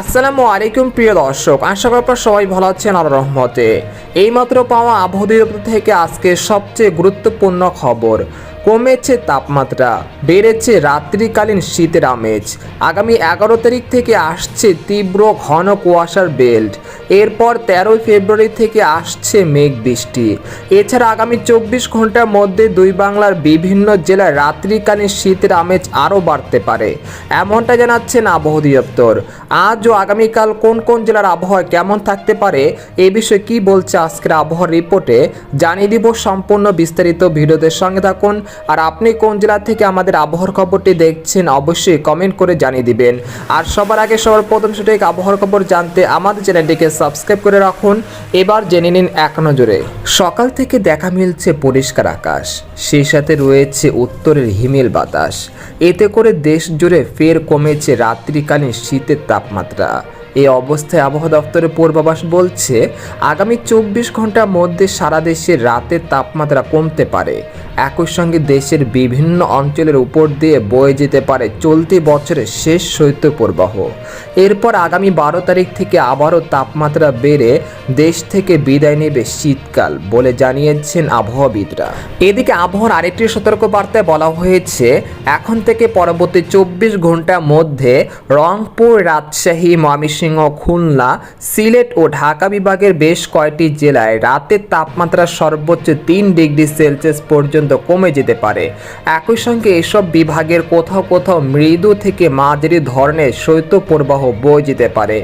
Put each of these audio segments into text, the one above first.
আসসালামু আলাইকুম প্রিয় দর্শক, আশা করি আপনারা সবাই ভালো আছেন আর রহমতে। এইমাত্র পাওয়া আবহাওয়া থেকে আজকে সবচেয়ে গুরুত্বপূর্ণ খবর, কমেছে তাপমাত্রা, বেড়েছে রাত্রিকালীন শীতের আমেজ। আগামী এগারো তারিখ থেকে আসছে তীব্র ঘন কুয়াশার বেল্ট এরপর তেরোই ফেব্রুয়ারি থেকে আসছে মেঘ বৃষ্টি। এছাড়া আগামী চব্বিশ ঘণ্টার মধ্যে দুই বাংলার বিভিন্ন জেলায় রাত্রিকালীন শীতের আমেজ আরও বাড়তে পারে। এমনটা জানাচ্ছেন আবহাওয়া দপ্তর আজ ও আগামীকাল কোন কোন জেলার আবহাওয়া কেমন থাকতে পারে, এ বিষয়ে কি বলছে আজকের আবহাওয়ার রিপোর্টে, জানিয়ে দিব সম্পূর্ণ বিস্তারিত ভিডিওতে সঙ্গে থাকুন। আর আপনি কোন জেলা থেকে আমাদের আবহাওয়ার খবরটি দেখছেন, অবশ্যই কমেন্ট করে জানিয়ে দিবেন। আর সবার আগে সবার প্রথম সঠিক আবহাওয়ার খবর জানতে আমাদের চ্যানেলটিকে সাবস্ক্রাইব করে রাখুন। এবার জেনে নিন এক নজরে, সকাল থেকে দেখা মিলছে পরিষ্কার আকাশ, সেই সাথে রয়েছে উত্তরের হিমেল বাতাস। এতে করে দেশ জুড়ে ফের কমেছে রাত্রিকালীন শীতের তাপমাত্রা। এই অবস্থায় আবহাওয়া দপ্তরের পূর্বাভাস বলছে, আগামী চব্বিশ ঘণ্টার মধ্যে সারা দেশে রাতের তাপমাত্রা কমতে পারে। একই সঙ্গে দেশের বিভিন্ন অঞ্চলের উপর দিয়ে বয়ে যেতে পারে চলতি বছরের শেষ শৈত্যপ্রবাহ। এরপর আগামী বারো তারিখ থেকে আবারও তাপমাত্রা বেড়ে দেশ থেকে বিদায় নেবে শীতকাল বলে জানিয়েছেন আবহাওয়াবিদরা। এদিকে আবহাওয়ার আরেকটি সতর্কবার্তায় বলা হয়েছে, এখন থেকে পরবর্তী চব্বিশ ঘণ্টার মধ্যে রংপুর, রাজশাহী, ময়মনসিংহ, খুলনা, সিলেট ও ঢাকা বিভাগের বেশ কয়েকটি জেলায় রাতের তাপমাত্রা সর্বোচ্চ তিন ডিগ্রি সেলসিয়াস পর্যন্ত কমে যেতে পারে। একই সঙ্গে এসব বিভাগের কোথাও কোথাও মৃদু থেকে মাঝারি ধরনের শৈত্যপ্রবাহ বয়ে যেতে পারে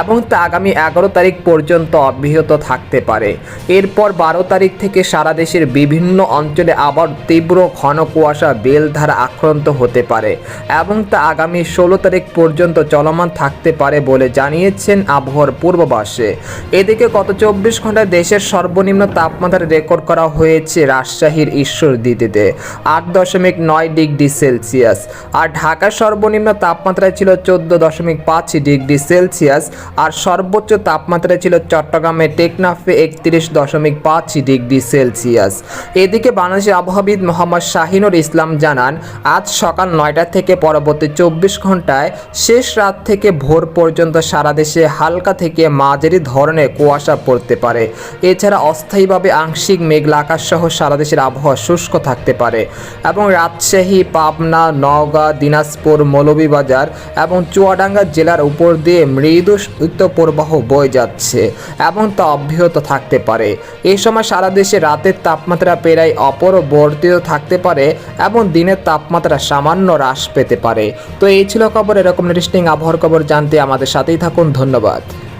এবং তা আগামী এগারো তারিখ পর্যন্ত অব্যাহত থাকতে পারে। এরপর বারো তারিখ থেকে সারা দেশের বিভিন্ন অঞ্চলে আবার তীব্র ঘন কুয়াশা বেল দ্বারা আক্রান্ত হতে পারে এবং তা আগামী ষোলো তারিখ পর্যন্ত চলমান থাকতে পারে বলে জানিয়েছেন আবহাওয়ার পূর্বাভাসে এদিকে গত চব্বিশ ঘন্টায় দেশের সর্বনিম্ন তাপমাত্রা রেকর্ড করা হয়েছে রাজশাহীর ঈশ্বরদীতে আট দশমিক নয় ডিগ্রি সেলসিয়াস। আর ঢাকার সর্বনিম্ন তাপমাত্রা ছিল চোদ্দ দশমিক পাঁচ ডিগ্রি সেলসিয়াস আর সর্বোচ্চ তাপমাত্রা ছিল চট্টগ্রামে টেকনাফে একত্রিশ দশমিক পাঁচ ডিগ্রি সেলসিয়াস। এদিকে বাংলাদেশের আবহাওয়াবিদ মোহাম্মদ শাহিনুর ইসলাম জানান, আজ সকাল নয়টা থেকে পরবর্তী চব্বিশ ঘন্টায় শেষ রাত থেকে ভোর পর্যন্ত সারা দেশে হালকা থেকে মাঝারি ধরনের কুয়াশা পড়তে পারে। এছাড়া অস্থায়ীভাবে আংশিক মেঘলা আকাশ সহ সারা দেশের আবহাওয়া শুষ্ক থাকতে পারে এবং রাজশাহী, পাবনা, নওগাঁ, দিনাজপুর, মৌলভীবাজার এবং চুয়াডাঙ্গা জেলার উপর দিয়ে মৃদু শৈত্যপ্রবাহ বয়ে যাচ্ছে এবং তা অব্যাহত থাকতে পারে। এই সময় সারা দেশে রাতের তাপমাত্রা প্রায় অপরবর্তিত থাকতে পারে এবং দিনের তাপমাত্রা সামান্য হ্রাস পেতে পারে। তো এই ছিল খবর, এরকম ইন্টারেস্টিং আবহাওয়ার খবর জানতে আমাদের সাথেই থাকুন, ধন্যবাদ।